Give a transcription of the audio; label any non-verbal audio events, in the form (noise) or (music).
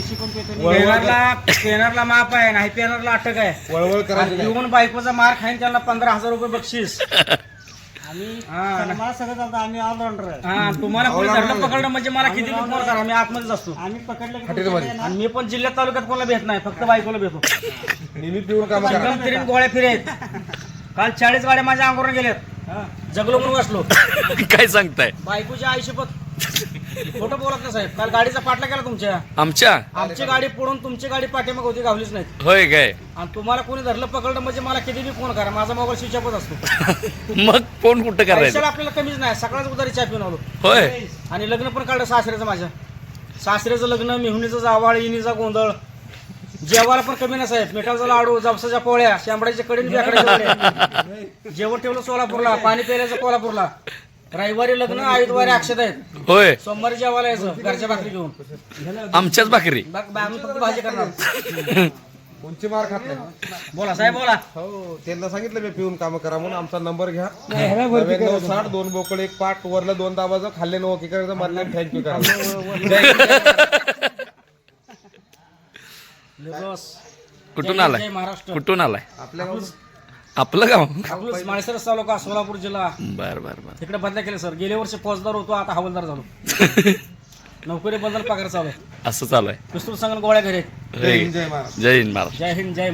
देशी पण पेतो वळवळ कर. पेनरला पेनरला माप आहे नाही पेनरला अटक आहे. वळवळ करायची नाही. येऊन बायकोचा मार खाईन त्यांना पंधरा हजार रुपये बक्षीस. आम्ही हा. मला सगळं चालतं. आम्ही ऑलराऊंडर आहे. हा तुम्हाला कोणी धरलं पकडलं म्हणजे मला किती फोन करा मी आतमध्येच असतो. आम्ही पकडलं की ना, आणि मी पण जिल्ह्यात तालुक्यात कोणाला भेट नाही फक्त बायकोला भेटतो नेहमी पिऊन काम करा. एकदम फिरीन गोळ्या फिरेत. काल चाळीस गाड्या माझ्या अंगावरून गेल्यात. जगलो म्हणून बसलो (laughs) काय सांगताय? बायकोची आयुष्यपत खोटं बोलत नाही साहेब. काल गाडीचा पाठला केला तुमच्या. आमच्या? आमची गाडी पडून तुमची गाडी पाठीमाग होती गावलीच नाही होय काय? आणि तुम्हाला कोणी धरलं पकडलं म्हणजे मला किती बी फोन करा. माझा मोबाईल स्विच ऑफच असतो. (laughs) मग फोन कुठं करायचं? पैशाला आपल्याला कमीच नाही. सकाळच उदारी चहा पिऊन आलो. होय. आणि लग्न पण काढलं सासऱ्याचं माझ्या. सासऱ्याचं लग्न मेहुणीचं जावाळ इनीचा गोंधळ. जेवायला पण कमी नाही साहेब मिठाचा लाडू जवसाच्या पोळ्या शांबड्याच्या कडीन बेकड्याच्या. जेवण ठेवलं सोलापूरला पाणी प्यायचं कोल्हापूरला. रविवारी लग्न आयुधवारी अक्षत आहेत. होय. सोमवारी जेवायला यायचं घरच्या भाकरी घेऊन. आमच्याच भाकरी. बघ बा- आम्ही फक्त भाजी करणार. कोणची मार खात नाही? बोला साहेब बोला. हो त्यांना सांगितलं मी पिऊन काम करा म्हणून आमचा नंबर घ्या. नव्याण्णव साठ दोन बोकड एक पाट वरलं दोन दाबाचं खाल्ले नऊ की करायचं थँक्यू करा. बस कुठून आलाय? जय महाराष्ट्र. कुठून आलाय? आपल्या आपलं गाव? आपलं माळसरस तालुका सोलापूर जिल्हा. बर बर बर. तिकडे बदल्या केले सर. गेल्या वर्षी फौजदार होतो आता हवालदार झालो. (laughs) नोकरी बदल पगार चालू. आहे असं चालू आहे. पिस्तूल संघ गोळ्या घरी. जय हिंद, जय महाराष्ट्र. जय हिंद महाराज जय हिंद जय